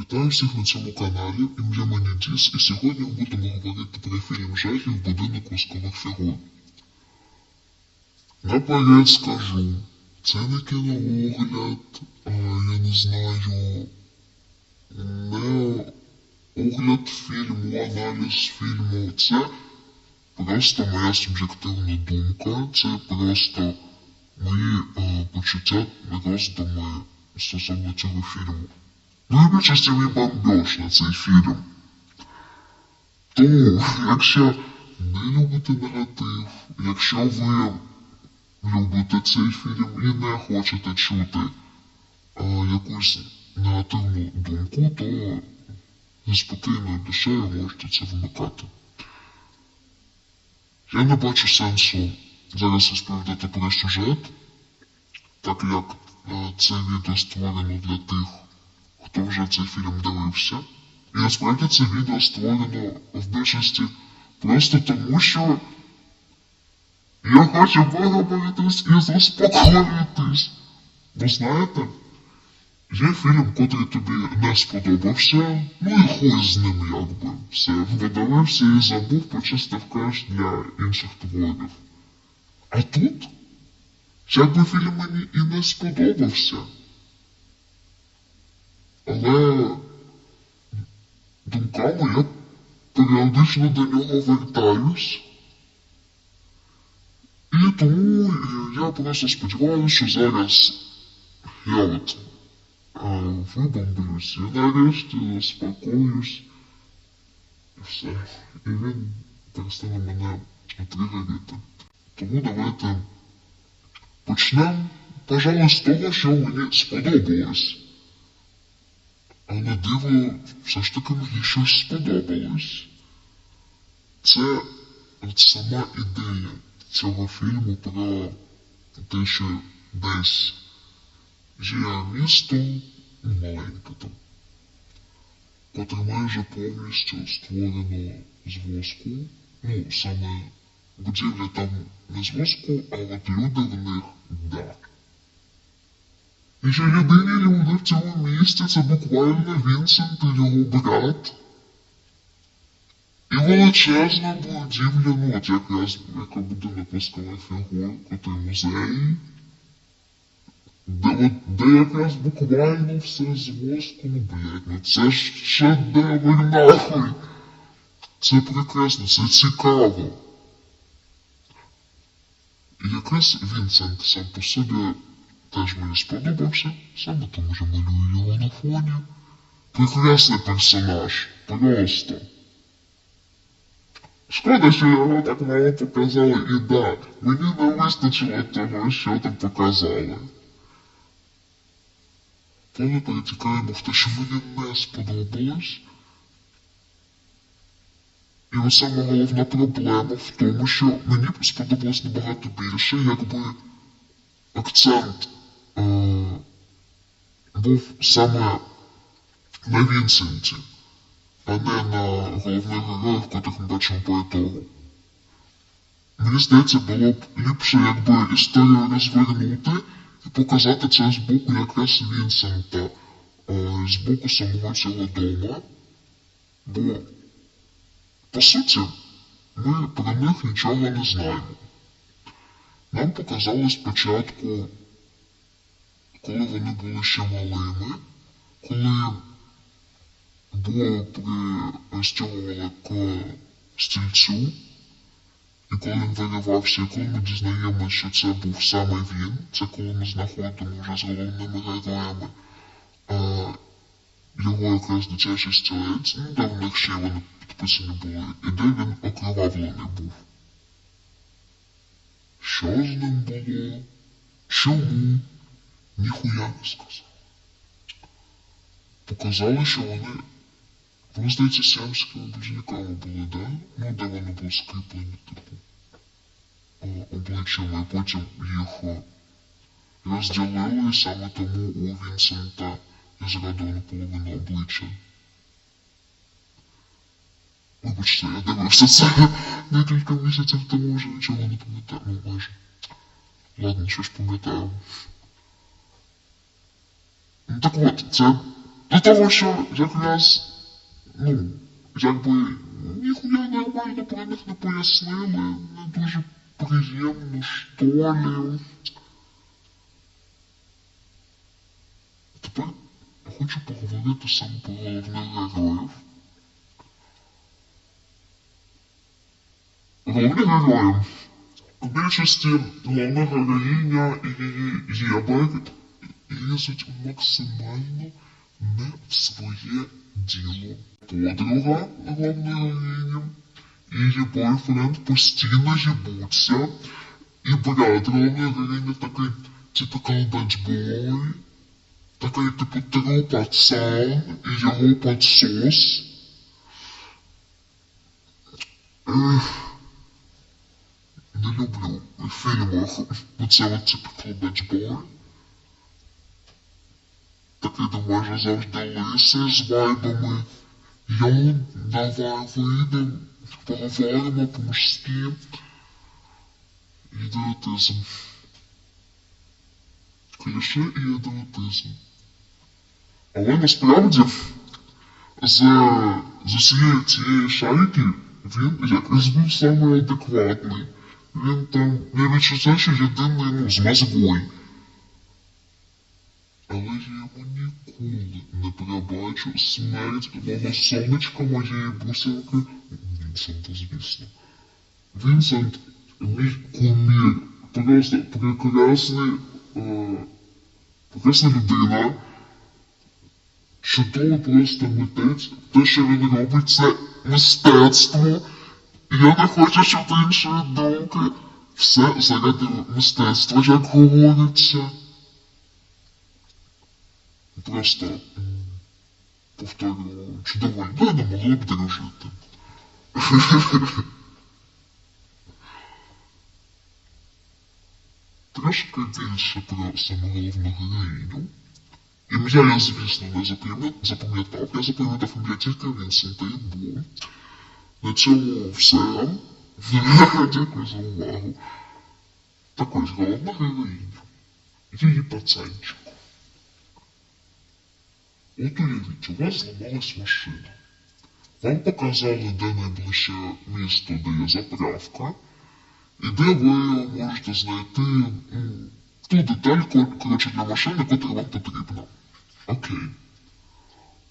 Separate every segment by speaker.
Speaker 1: Вітаю всіх на цьому каналі. Ім'я мені Діс, і сьогодні ми будемо говорити про фільм жахів Будинок воскових фігур. Наперед скажу, це не кіноогляд, а, я не знаю, не огляд фільму, аналіз фільму. Це просто моя суб'єктивна думка, це просто мої е, почуття, роздуми стосовно цього фільму. І мій бомбеж на цей фільм. Тому, якщо не любите негатив, якщо ви любите цей фільм і не хочете чути е, якусь негативну думку, то зі спокійною душею можете це вмикати. Я не бачу сенсу зараз розповідати про сюжет, так як е, це відео створено для тих, хто вже цей фільм дивився. І насправді це відео створено в більшості просто тому, що я хочу виговоритись і заспокоїтись. Бо знаєте, є фільм, котрий тобі не сподобався, ну і хуй з ним якби. Все, видалився і забув, почистив кеш для інших творів. А тут, якби фільм мені і не сподобався, але думками я періодично до нього вертаюсь. І тому е, я просто сподіваюся, що зараз я от е, вибомблюсь і нарешті заспокоюсь. І все. І він перестане мене тригерити. Тому давайте почнемо, пожалуй, з того, що мені сподобалось. А на диво, все ж таки мені щось сподобалось. Це от сама ідея цього фільму про те, що десь є місто ну, маленьке там, котре майже повністю створено з воску. Ну, саме будівлі там не з воску, а от люди в них да. І що єдині люди в цьому місті це буквально Вінсент і його брат. І величезна будівля, ну от якраз яка будинок воскових фігур, котрий музей. Де, от, де якраз буквально все з воску, ну блядь, ну це ж шедевр нахуй. Це прекрасно, це цікаво. І якраз Вінсент сам по собі теж мені сподобався, саме тому що малюю його на фоні. Прекрасний персонаж, просто. Шкода, що його так мало показали, і да, мені не вистачило того, що там показали. Коли перетікаємо в те, що мені не сподобалось. І ось саме головна проблема в тому, що мені сподобалось набагато більше, якби акцент е, був саме на Вінсенті, а не на головних героїв, котрих ми бачимо по ітогу. Мені здається, було б ліпше, якби історію розвернути і показати це з боку якраз Вінсента, е, з боку самого цього дома. Бо, по суті, ми про них нічого не знаємо. Нам показали спочатку, коли вони були ще малими, коли Бо пристягували к стільцю, і коли він виривався, і коли ми дізнаємося, що це був саме він, це коли ми знаходимо вже з головними героями а, його якраз дитячий стілець, ну де в них ще вони підписані були, і де він окровавлений був. Що з ним було? Чому? Ніхуя не сказав. Показали, що вони Вони, здається, сіамськими близнюками були, да? Ну, де вони були скріплені, типу, обличчями, і потім їх розділили, і саме тому у Вінсента я згадував наполовину обличчя. Вибачте, я дивився це декілька місяців тому вже нічого не пам'ятаю, ну майже. Ладно, що ж пам'ятаю. Ну так от, це До того, що якраз, ну, якби ніхуя нормально про них не пояснили, не дуже приємно, що ли. Тепер я хочу поговорити саме про головних героїв. Головні герої. В більшості головна героїня і її єбер лізуть максимально не в своє діло. Подруга головної героїні і її бойфренд постійно їбуться. І брат головної героїні такий typical bad boy, такий типу тру пацан і його подсос. Ех, не люблю в фільмах оце от typical bad boy. Такий до майже завжди лисий з вайбами. Йо, давай вийдемо, поговоримо по-мужськи. Ідіотизм. Кліше і ідіотизм. Але насправді з, з усієї цієї шайки він якось був самий адекватний. Він там, я відчуття, що єдиний, ну, з мозгою. Але я йому ніколи не перебачу смерть мого сонечка моєї бусинки Вінсента, звісно. Вінсент, мій кумір, просто прекрасний, е, прекрасна людина, чудовий просто митець. Те, що він робить, це мистецтво. І я не хочу, щоб іншої думки. Все заради мистецтва, як говориться. Просто м, повторюю, чудово людина могла б дружити. Трошки більше про саму головну героїню. Ім'я я, звісно, не запам'я- запам'ятав. Я запам'ятав ім'я тільки Вінсента і Бу. На цьому все. Дякую за увагу. Так ось головна героїня. Її пацанчик. Уявіть, у вас зламалась машина. Вам показали, де найближче місто, де є заправка, і де ви можете знайти м, ту деталь, ко- коротше, для машини, котра вам потрібна. Окей.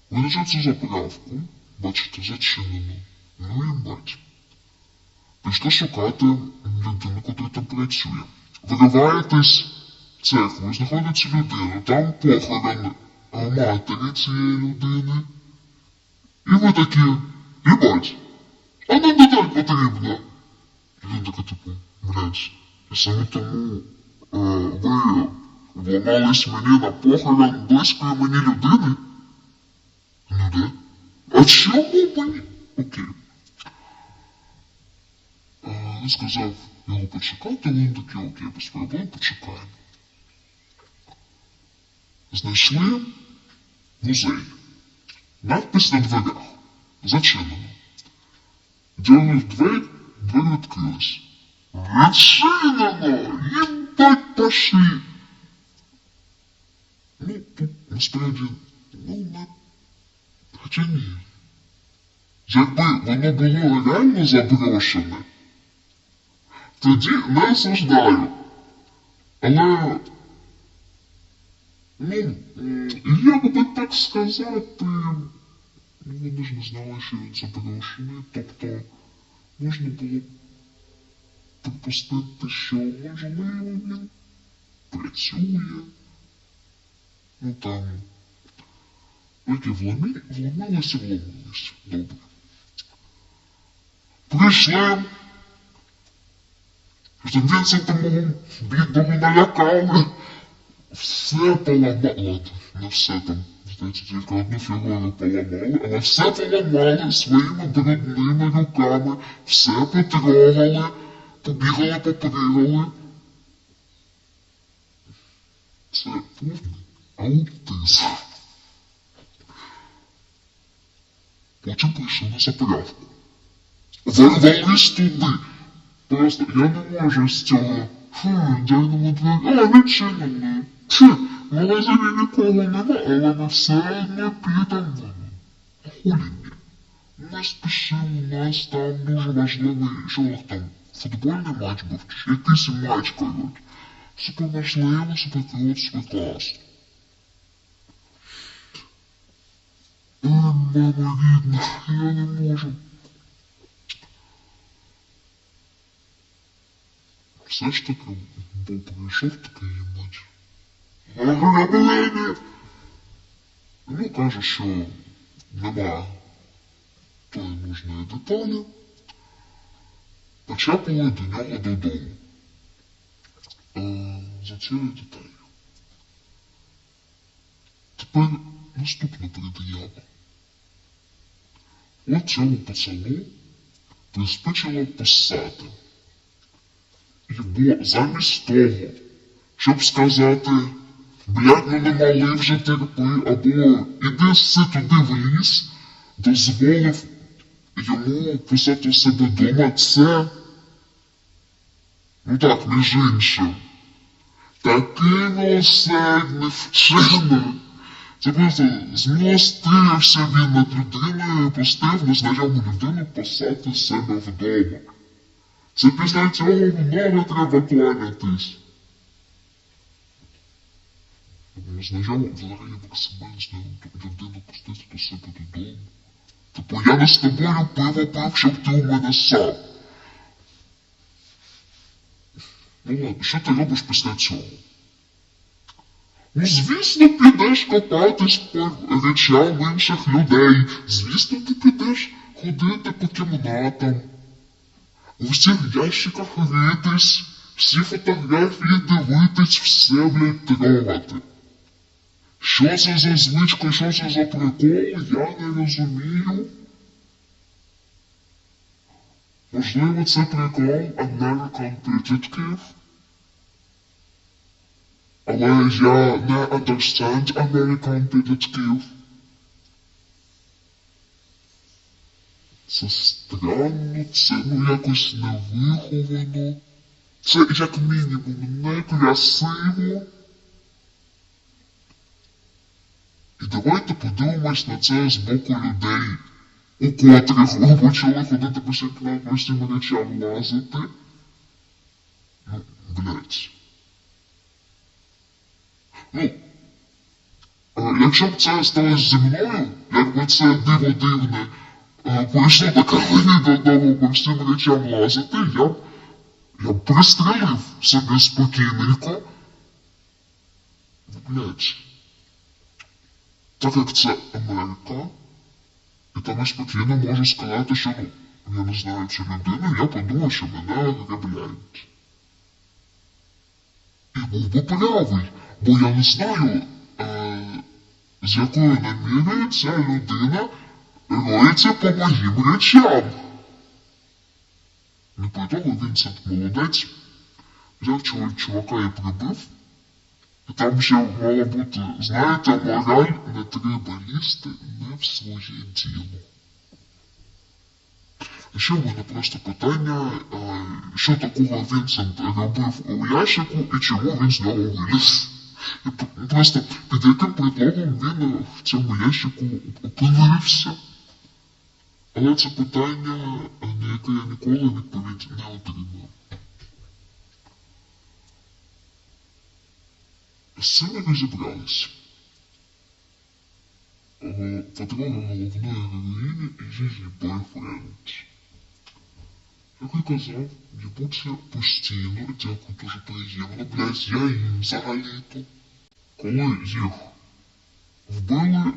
Speaker 1: Ви цю заправку, бачите, зачинено. Ну і бать. Пішли шукати людину, котра там працює. Вириваєтесь в церкву, знаходиться людина, там похорон а, матері цієї людини. І ви такі, їбать, а нам деталь потрібна. І він такий, типу, блядь, і саме тому е, ви вламались мені на похорон близької мені людини? Ну де? А чому мені? Окей. Е, Він сказав його почекати, він такий, окей, без проблем, почекаємо. Знайшли музей. Надпис на дверях. Зачинено. Дернув двері, двері відкрились. Відчинено! Їбать пошли! Ну, тут насправді, ну, не... Хоча ні. Якби воно було реально заброшене, тоді не осуждаю. Але Ну, м, я би так сказати, ну, вони ж не знали, що він запрошений, тобто можна було припустити, що можливо він працює. Ну там, які вломі, вломилися, вломилися. Добре. Прийшли. Що Вінсента мого бідного налякали. Все поламали. Ладно, не все там. Здається, тільки одну фігуру поламали, але все поламали своїми брудними руками, все потрогали, побігали, попригали. Це повний аутизм. Потім прийшли на заправку. Ворвались туди. Просто я не можу з цього. Фу, дай нам двері. А, відчинено. Фу, В магазині нікого нема, але ми все одно підемо. А хулі ні? Ми спішимо, у нас там дуже важливий, що у них там, футбольний матч був, чи якийсь матч, кажуть. Супер важливо, супер круто, супер класно. Ой, мама рідна, я не можу. Все ж таки, бо прийшов такий матч. Ограблення! Ну, каже, що нема тої нужної деталі. Почапали до нього додому. Е, за цією деталью. Тепер наступна пред'ява. От цьому пацану приспичило писати. Його замість того, щоб сказати, блядь, ну не мали вже терпи, або іди си туди в ліс, дозволив йому писати у себе дома це. Ну так, між іншим. Такий милосердний вчений. Це просто змилостився він над людиною і пустив незнайому людину писати себе вдома. Це після цього много треба кланятись. Незнайому взагалі максимально знайому людину пустити до себе додому. Типу я не з тобою пиво пив, щоб ти у мене сам. Ну ладно, що ти робиш після цього? Ну, звісно, підеш копатись по речам інших людей. Звісно, ти підеш ходити по кімнатам. У всіх ящиках ритись, всі фотографії дивитись, все, блядь, трогати. Що це за звичка, що це за прикол, я не розумію. Можливо, це прикол American Detective. Але я не understand American Detective. Це странно, це ну якось невиховано. Це як мінімум некрасиво. І давайте подивимось на це з боку людей, у котрих ви почали ходити по всяким простим речам лазити. Ну, блядь. Ну, якщо б це сталося зі мною, якби це диво дивне, е, прийшло таке мені додому по всім речам лазити, я б, я б пристрелив собі спокійненько. Ну, Блядь. Так як це Америка, і там я спокійно можу сказати, що ну, я не знаю цю людину, я подумав, що мене ограбляють. І був би правий, бо я не знаю, е, з якою намірою ця людина роється по моїм речам. Не по того Вінсент молодець, взяв чого чувака і прибив. І там ще мало бути, знаєте, мораль не треба лізти не в своє діло. А ще в мене просто питання, е, що такого Вінсент робив у ящику і чому він з нього виліз? І п- просто під яким предлогом він в цьому ящику опинився? Але це питання, на яке я ніколи відповідь не отримав. З цим ми розібрались. Е, Подруга головної героїні і її бойфренд. Як я казав, їбуться постійно, дякую, дуже приємно, блядь, я їм взагалі-то. Коли їх вбили,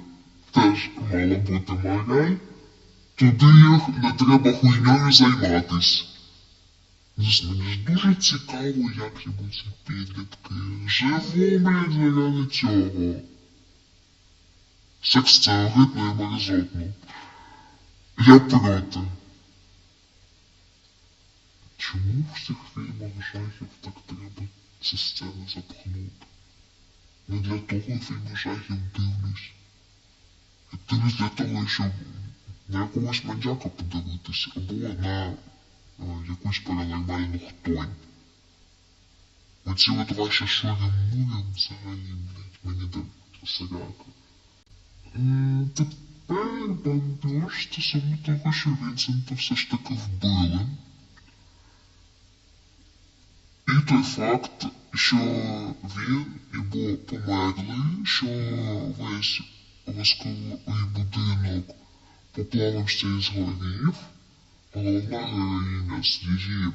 Speaker 1: теж мала бути мораль, туди їх не треба хуйньою займатись. Звісно, мені ж дуже цікаво, як йому ці підлітки живу, блядь, заради цього. Секс це огидно і мерзотно. Я проти. Чому в всіх фільмах жахів так треба ці сцени запхнути? Не для того фільми жахів дивлюсь. Я дивлюсь для того, щоб на якогось маньяка подивитись, або на е, якусь паранормальну хтонь. Оці от ваші шурі-мурі взагалі, блядь, мені до сарака. Е, Тепер бомбеж стосовно того, що Вінсента все ж таки вбили. І той факт, що він і Бо померли, що весь восковий будинок поплавився із горів, головна героїня з її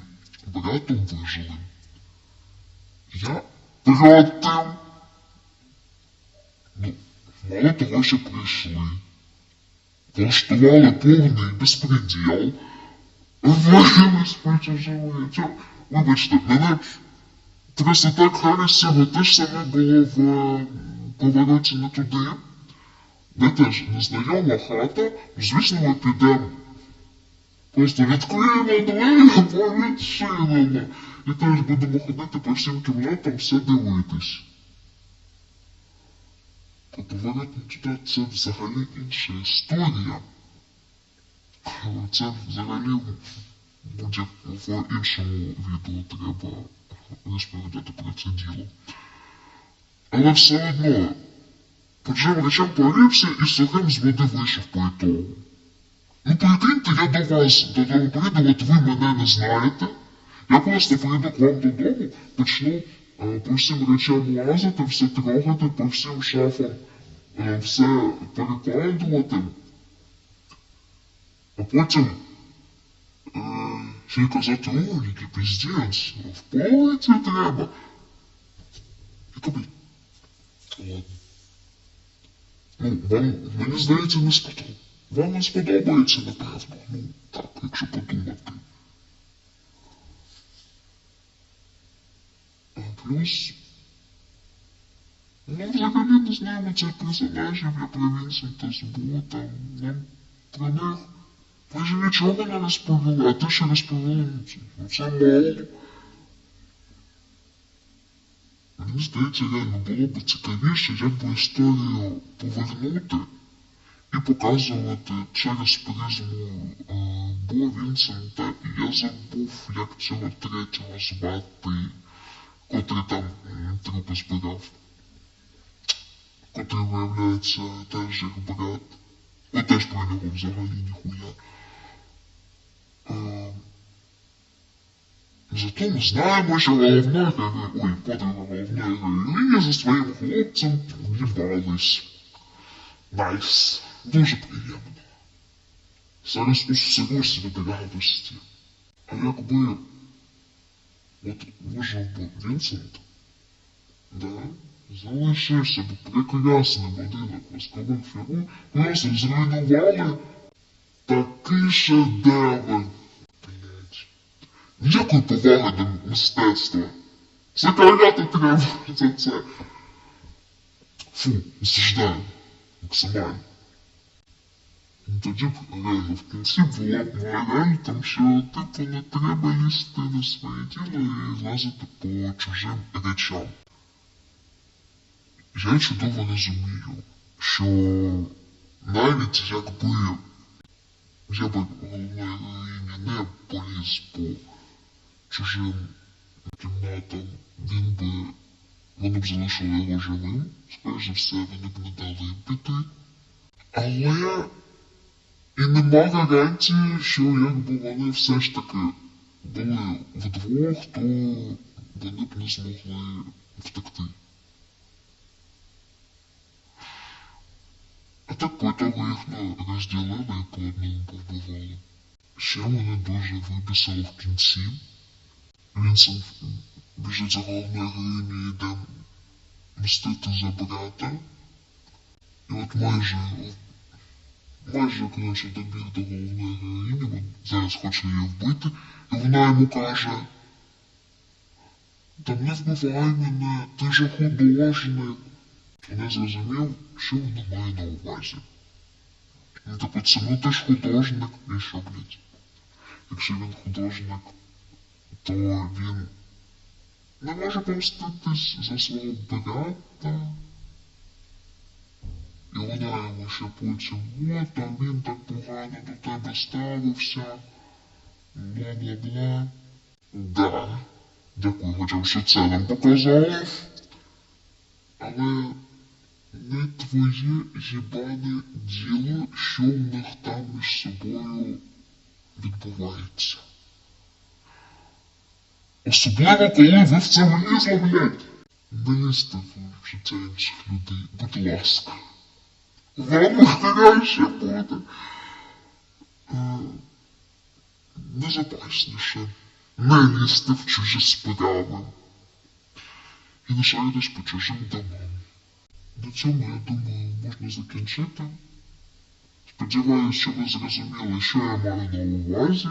Speaker 1: братом вижили. Я проти. Ну, мало того, що прийшли. Влаштували повний безпреділ. Виявилось причажили. Вибачте, мене просто так харесило. Те ж саме було в е, повороті не туди. Де теж незнайома хата. Звісно, ми підемо. Просто відкриємо двері, бо відчинено. І теж будемо ходити по всім кімнатам, все дивитись. То поворот не туди це взагалі інша історія. Але Це взагалі буде в іншому відео треба розповідати про це діло. Але все одно, поджив речам порився і сухим з води вийшов по ітогу. Ну, прикиньте, я до вас додому прийду, от ви мене не знаєте. Я просто прийду к вам додому, почну е, по всім речам лазити, все трогати, по всім шафам е, все перекладувати. А потім е, ще й казати, о, який піздець, в полиці треба. І тобі. Ладно. Ну, вам, мені здається, не сподобається. Вам не сподобається, напевно. Ну, так, якщо подумати. А плюс. Ну, взагалі не знаємо цих персонажів, я про Вінсента з Бота. Нам про них. Ви ж нічого не розповіли, а те, що розповіли, ну, це мало. Мені здається, реально було б цікавіше, як би історію повернути і показувати через призму е, Бо Вінсента. І я забув, як цього третього звати, котрий там м, трупи збирав. Котрий, виявляється, теж їх брат. І теж про нього взагалі ніхуя. Е, Зато ми знаємо, що головна героїня, ой, подруга головної героїні за своїм хлопцем в'їбались. Найс. Дуже приємно. Зараз усилюсь від радості. А якби от вижив би Вінсент, да, залишився б прекрасний будинок воскових фігур, просто зруйнували такий шедевр. Ніякої поваги до мистецтва. Закарати треба за це. Фу, осуждаю. Максимально. Ну, Тоді б реально в кінці було б варіантом, що типу не треба лізти на своє тіло і лазити по чужим речам. Я чудово розумію, що навіть якби я би героїні не поліз по чужим кімнатам, він би вони б залишили його живим, скоріш за все, вони б не дали піти. Але і нема гарантії, що якби вони все ж таки були вдвох, то вони б не змогли втекти. А так по ітогу їх ну, розділили і по одному повбивали. Ще мене дуже вибісило в кінці. Вінсент біжить за головною героїнею і йде мстити за брата. І от майже, майже коротше добіг до головної героїні, він зараз хоче її вбити, і вона йому каже, та не вбивай мене, ти же художник. Не зрозумів, що вона має на увазі. Ну, типу, це ну ти ж художник, і що, блядь? Якщо він художник, то він не може помститись за свого брата. І вона йому ще потім, от, а він так погано до тебе ставився, бла-бла-бла. Да. Дякую, хоча б, що це нам показали. Але не твоє їбане діло, що в них там між собою відбувається. Особливо, коли ви в це влізли, блядь. Не лізьте в життя інших людей, будь ласка. Вам найкраще буде. Е, Безопасніше. Не лізьте в чужі справи. І не шаритесь по чужим домам. На цьому, я думаю, можна закінчити. Сподіваюсь, що ви зрозуміли, що я маю на увазі.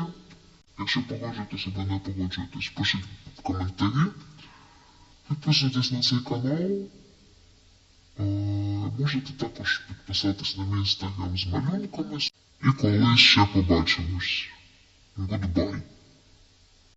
Speaker 1: Якщо погоджуєтесь або не погоджуєтесь, пишіть в коментарі. Підписуйтесь на цей канал. Е, Можете також підписатись на мій інстаграм з малюнками. І коли ще побачимось. Goodbye.